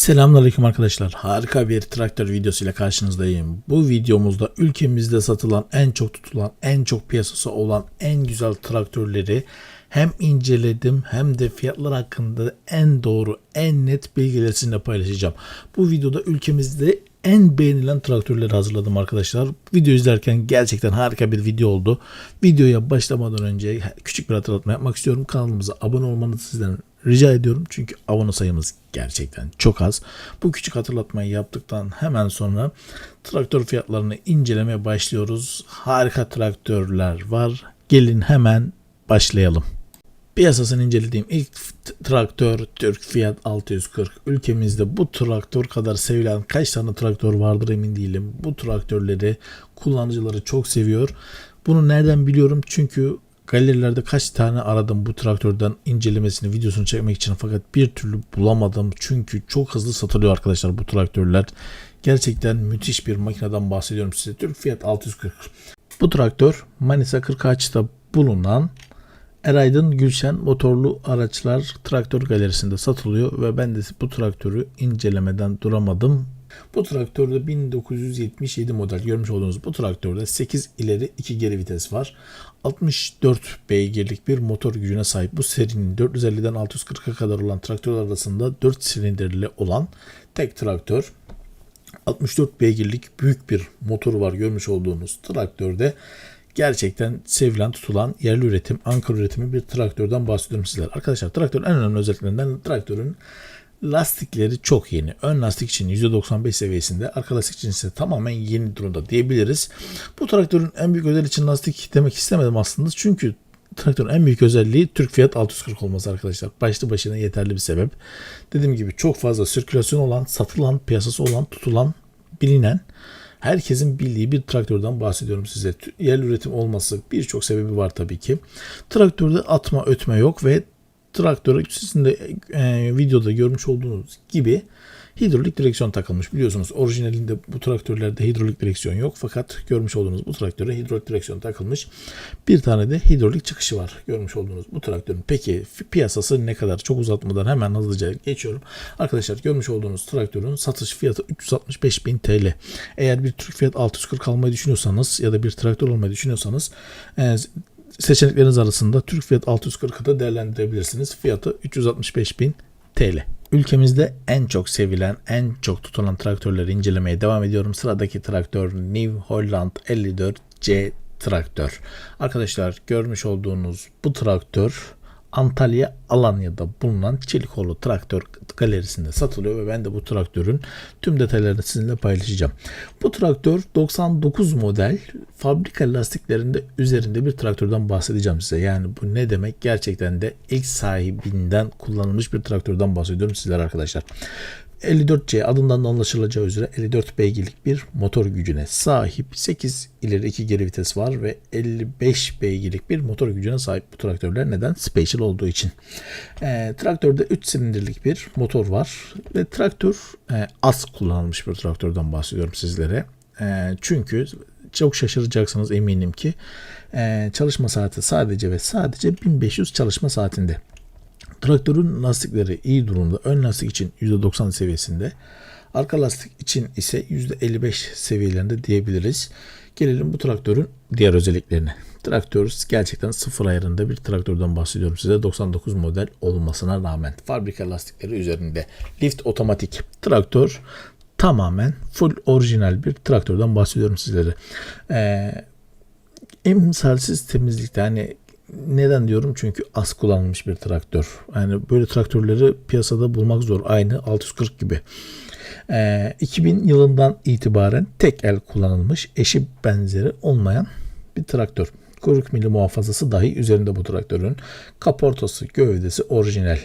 Selamünaleyküm arkadaşlar. Harika bir traktör videosuyla karşınızdayım. Bu videomuzda ülkemizde satılan en çok tutulan, en çok piyasası olan en güzel traktörleri hem inceledim hem de fiyatlar hakkında en doğru, en net bilgileri paylaşacağım. Bu videoda ülkemizde en beğenilen traktörleri hazırladım arkadaşlar. Video izlerken gerçekten harika bir video oldu. Videoya başlamadan önce küçük bir hatırlatma yapmak istiyorum. Kanalımıza abone olmanızı sizden rica ediyorum. Çünkü abone sayımız gerçekten çok az. Bu küçük hatırlatmayı yaptıktan hemen sonra traktör fiyatlarını incelemeye başlıyoruz. Harika traktörler var. Gelin hemen başlayalım. Piyasasını incelediğim ilk traktör Türk Fiat 640. Ülkemizde bu traktör kadar sevilen kaç tane traktör vardır emin değilim. Bu traktörleri kullanıcıları çok seviyor. Bunu nereden biliyorum? Çünkü galerilerde kaç tane aradım bu traktörden incelemesini, videosunu çekmek için fakat bir türlü bulamadım. Çünkü çok hızlı satılıyor arkadaşlar bu traktörler. Gerçekten müthiş bir makineden bahsediyorum size. Türk Fiat 640. Bu traktör Manisa 40 Kırkağaç'ta bulunan Eraydın Gülşen motorlu araçlar traktör galerisinde satılıyor ve ben de bu traktörü incelemeden duramadım. Bu traktörde 1977 model görmüş olduğunuz bu traktörde 8 ileri 2 geri vites var. 64 beygirlik bir motor gücüne sahip bu serinin 450'den 640'a kadar olan traktörler arasında 4 silindirli olan tek traktör. 64 beygirlik büyük bir motoru var görmüş olduğunuz traktörde gerçekten sevilen tutulan yerli üretim Ankara üretimi bir traktörden bahsediyorum sizler. Arkadaşlar traktörün en önemli özelliklerinden traktörün lastikleri çok yeni. Ön lastik için %95 seviyesinde, arka lastik için ise tamamen yeni durumda diyebiliriz. Bu traktörün en büyük özelliği için lastik demek istemedim aslında. Çünkü traktörün en büyük özelliği Türk Fiat 640 olması arkadaşlar. Başlı başına yeterli bir sebep. Dediğim gibi çok fazla sirkülasyon olan, satılan, piyasası olan, tutulan, bilinen herkesin bildiği bir traktörden bahsediyorum size. Yerli üretim olması birçok sebebi var tabii ki. Traktörde atma ötme yok ve traktörü sizin de e, videoda görmüş olduğunuz gibi hidrolik direksiyon takılmış. Biliyorsunuz orijinalinde bu traktörlerde hidrolik direksiyon yok fakat görmüş olduğunuz bu traktöre hidrolik direksiyon takılmış. Bir tane de hidrolik çıkışı var görmüş olduğunuz bu traktörün. Peki piyasası ne kadar? Çok uzatmadan hemen hızlıca geçiyorum. Arkadaşlar görmüş olduğunuz traktörün satış fiyatı 365 bin TL. Eğer bir Türk Fiyat 640 almayı düşünüyorsanız ya da bir traktör almayı düşünüyorsanız e, seçenekleriniz arasında Türk Fiyat 640'ı da değerlendirebilirsiniz. Fiyatı 365 bin TL. Ülkemizde en çok sevilen, en çok tutulan traktörleri incelemeye devam ediyorum. Sıradaki traktör New Holland 54C traktör. Arkadaşlar görmüş olduğunuz bu traktör Antalya Alanya'da bulunan Çelikoğlu Traktör Galerisi'nde satılıyor ve ben de bu traktörün tüm detaylarını sizinle paylaşacağım. Bu traktör 99 model fabrika lastiklerinde üzerinde bir traktörden bahsedeceğim size. Yani bu ne demek? Gerçekten de ilk sahibinden kullanılmış bir traktörden bahsediyorum sizler arkadaşlar. 54C adından da anlaşılacağı üzere 54 beygirlik bir motor gücüne sahip 8 ileri 2 geri vites var ve 55 beygirlik bir motor gücüne sahip bu traktörler. Neden? Special olduğu için. E, traktörde 3 silindirlik bir motor var ve traktör e, az kullanılmış bir traktörden bahsediyorum sizlere. E, çünkü çok şaşıracaksınız eminim ki e, çalışma saati sadece ve sadece 1500 çalışma saatinde. Traktörün lastikleri iyi durumda. Ön lastik için %90 seviyesinde. Arka lastik için ise %55 seviyelerinde diyebiliriz. Gelelim bu traktörün diğer özelliklerine. Traktör gerçekten sıfır ayarında bir traktörden bahsediyorum size. 99 model olmasına rağmen fabrika lastikleri üzerinde. Lift otomatik traktör tamamen full orijinal bir traktörden bahsediyorum sizlere. Ee, emsalsiz temizlikte hani neden diyorum? Çünkü az kullanılmış bir traktör. Yani böyle traktörleri piyasada bulmak zor. Aynı 640 gibi. Ee, 2000 yılından itibaren tek el kullanılmış, eşi benzeri olmayan bir traktör. Kuyruk mili muhafazası dahi üzerinde bu traktörün. Kaportası, gövdesi orijinal.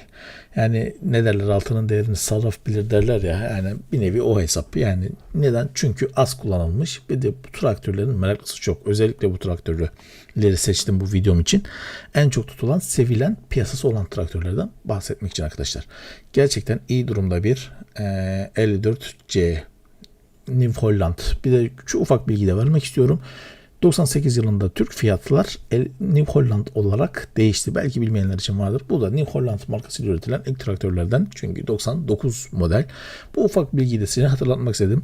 Yani ne derler altının değerini sarraf bilir derler ya. Yani bir nevi o hesap. Yani neden? Çünkü az kullanılmış. Bir de bu traktörlerin meraklısı çok. Özellikle bu traktörleri seçtim bu videom için. En çok tutulan, sevilen piyasası olan traktörlerden bahsetmek için arkadaşlar. Gerçekten iyi durumda bir e, 54C New Holland. Bir de şu ufak bilgi de vermek istiyorum. 98 yılında Türk fiyatlar El- New Holland olarak değişti. Belki bilmeyenler için vardır. Bu da New Holland markasıyla üretilen ilk traktörlerden. Çünkü 99 model. Bu ufak bilgiyi de size hatırlatmak istedim.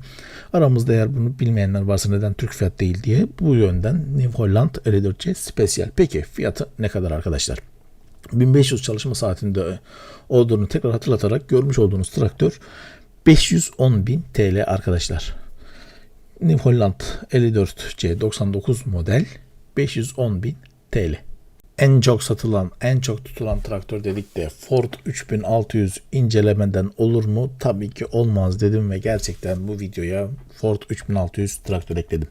Aramızda eğer bunu bilmeyenler varsa neden Türk fiyat değil diye bu yönden New Holland 54C Special. Peki fiyatı ne kadar arkadaşlar? 1500 çalışma saatinde olduğunu tekrar hatırlatarak görmüş olduğunuz traktör 510.000 TL arkadaşlar. New Holland 54C 99 model 510.000 TL. En çok satılan, en çok tutulan traktör dedik de Ford 3600 incelemeden olur mu? Tabii ki olmaz dedim ve gerçekten bu videoya Ford 3600 traktör ekledim.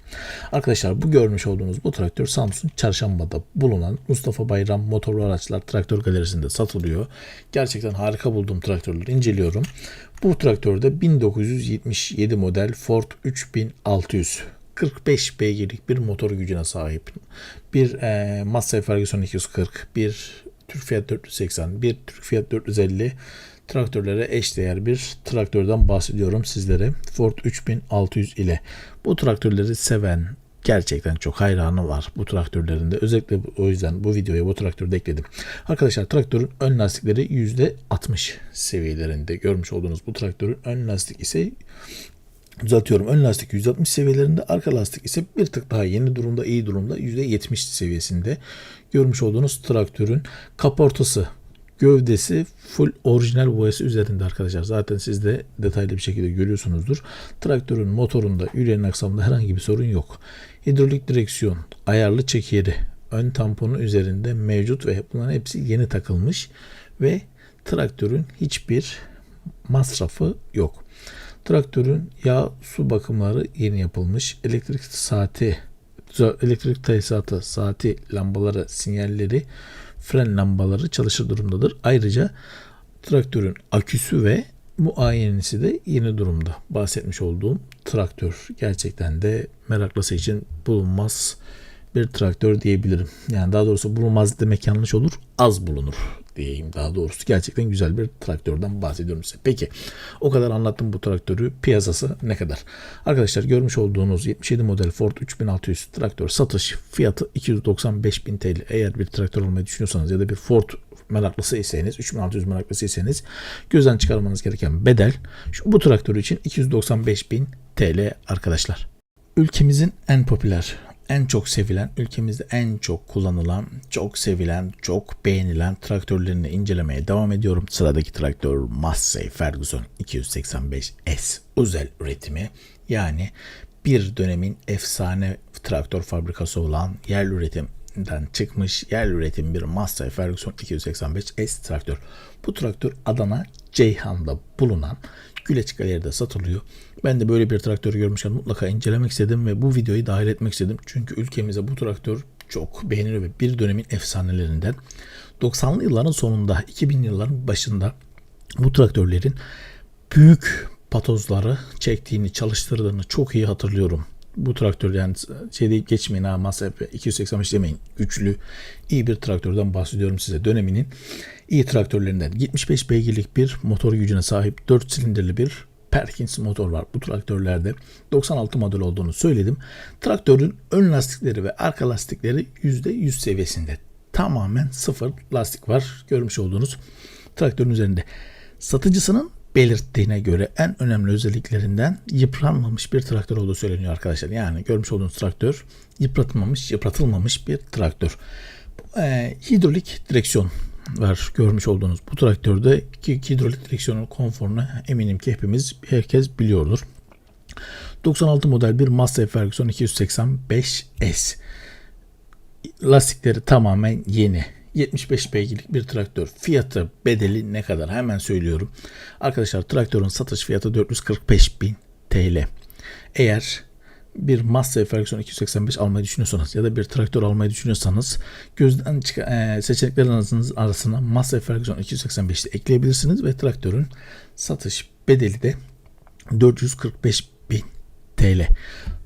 Arkadaşlar bu görmüş olduğunuz bu traktör Samsun Çarşamba'da bulunan Mustafa Bayram Motorlu Araçlar Traktör Galerisi'nde satılıyor. Gerçekten harika bulduğum traktörleri inceliyorum. Bu traktörde 1977 model Ford 3600 45 beygirlik bir motor gücüne sahip. Bir e, Massey Ferguson 240, bir Türk Fiat 480, bir Türk Fiat 450 traktörlere eşdeğer bir traktörden bahsediyorum sizlere. Ford 3600 ile. Bu traktörleri seven, gerçekten çok hayranı var bu traktörlerinde. Özellikle o yüzden bu videoya bu traktörü de ekledim. Arkadaşlar traktörün ön lastikleri %60 seviyelerinde. Görmüş olduğunuz bu traktörün ön lastik ise düzeltiyorum. Ön lastik 160 seviyelerinde, arka lastik ise bir tık daha yeni durumda, iyi durumda %70 seviyesinde. Görmüş olduğunuz traktörün kaportası, gövdesi full orijinal boyası üzerinde arkadaşlar. Zaten siz de detaylı bir şekilde görüyorsunuzdur. Traktörün motorunda, yürüyen aksamında herhangi bir sorun yok. Hidrolik direksiyon, ayarlı çekeri, ön tamponu üzerinde mevcut ve bunların hepsi yeni takılmış ve traktörün hiçbir masrafı yok. Traktörün yağ su bakımları yeni yapılmış. Elektrik saati, elektrik tesisatı, saati, lambaları, sinyalleri, fren lambaları çalışır durumdadır. Ayrıca traktörün aküsü ve muayenesi de yeni durumda. Bahsetmiş olduğum traktör gerçekten de meraklısı için bulunmaz bir traktör diyebilirim. Yani daha doğrusu bulunmaz demek yanlış olur. Az bulunur diyeyim daha doğrusu. Gerçekten güzel bir traktörden bahsediyorum size. Peki o kadar anlattım bu traktörü. Piyasası ne kadar? Arkadaşlar görmüş olduğunuz 77 model Ford 3600 traktör satış fiyatı 295.000 TL. Eğer bir traktör almayı düşünüyorsanız ya da bir Ford meraklısıysanız 3600 meraklısıysanız gözden çıkarmanız gereken bedel şu, bu traktör için 295.000 TL arkadaşlar. Ülkemizin en popüler en çok sevilen, ülkemizde en çok kullanılan, çok sevilen, çok beğenilen traktörlerini incelemeye devam ediyorum. Sıradaki traktör Massey Ferguson 285S özel üretimi. Yani bir dönemin efsane traktör fabrikası olan yerli üretimden çıkmış yerli üretim bir Massey Ferguson 285S traktör. Bu traktör Adana Ceyhan'da bulunan Güleç Galeri'de satılıyor. Ben de böyle bir traktör görmüşken mutlaka incelemek istedim ve bu videoyu dahil etmek istedim. Çünkü ülkemize bu traktör çok beğeniliyor ve bir dönemin efsanelerinden. 90'lı yılların sonunda 2000 yılların başında bu traktörlerin büyük patozları çektiğini, çalıştırdığını çok iyi hatırlıyorum. Bu traktör yani şey geçmeyin ha Masep 285 demeyin. Güçlü, iyi bir traktörden bahsediyorum size. Döneminin iyi traktörlerinden. 75 beygirlik bir motor gücüne sahip 4 silindirli bir Perkins motor var bu traktörlerde. 96 model olduğunu söyledim. Traktörün ön lastikleri ve arka lastikleri %100 seviyesinde. Tamamen sıfır lastik var. Görmüş olduğunuz traktörün üzerinde. Satıcısının belirttiğine göre en önemli özelliklerinden yıpranmamış bir traktör olduğu söyleniyor arkadaşlar. Yani görmüş olduğunuz traktör yıpratılmamış, yıpratılmamış bir traktör. E, hidrolik direksiyon var görmüş olduğunuz bu traktörde ki hidrolik direksiyonun konforunu eminim ki hepimiz herkes biliyordur. 96 model bir Massey Ferguson 285S. Lastikleri tamamen yeni. 75 beygirlik bir traktör. Fiyatı, bedeli ne kadar? Hemen söylüyorum. Arkadaşlar traktörün satış fiyatı 445 bin TL. Eğer bir Massey Ferguson 285 almayı düşünüyorsanız ya da bir traktör almayı düşünüyorsanız gözden çıkan e, seçeneklerinizin arasına Massey Ferguson 285'i ekleyebilirsiniz ve traktörün satış bedeli de 445 bin TL.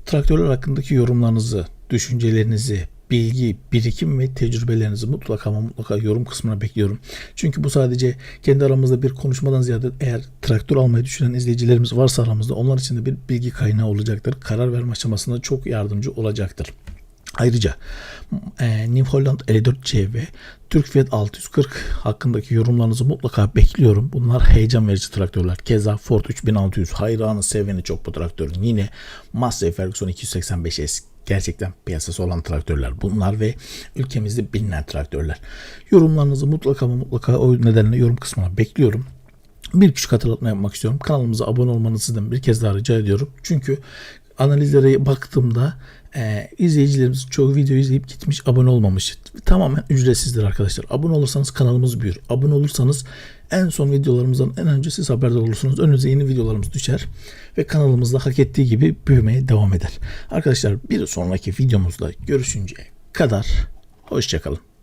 Traktörler hakkındaki yorumlarınızı, düşüncelerinizi, bilgi, birikim ve tecrübelerinizi mutlaka ama mutlaka yorum kısmına bekliyorum. Çünkü bu sadece kendi aramızda bir konuşmadan ziyade eğer traktör almayı düşünen izleyicilerimiz varsa aramızda onlar için de bir bilgi kaynağı olacaktır. Karar verme aşamasında çok yardımcı olacaktır. Ayrıca e, New Holland 54C ve Türk Fiat 640 hakkındaki yorumlarınızı mutlaka bekliyorum. Bunlar heyecan verici traktörler. Keza Ford 3600 hayranı seveni çok bu traktörün. Yine Massey Ferguson 285S gerçekten piyasası olan traktörler bunlar ve ülkemizde bilinen traktörler. Yorumlarınızı mutlaka ama mutlaka o nedenle yorum kısmına bekliyorum. Bir küçük hatırlatma yapmak istiyorum. Kanalımıza abone olmanızı sizden bir kez daha rica ediyorum. Çünkü analizlere baktığımda e, izleyicilerimiz çoğu video izleyip gitmiş abone olmamış. Tamamen ücretsizdir arkadaşlar. Abone olursanız kanalımız büyür. Abone olursanız en son videolarımızdan en önce siz haberdar olursunuz. Önünüze yeni videolarımız düşer ve kanalımızda hak ettiği gibi büyümeye devam eder. Arkadaşlar bir sonraki videomuzda görüşünceye kadar hoşçakalın.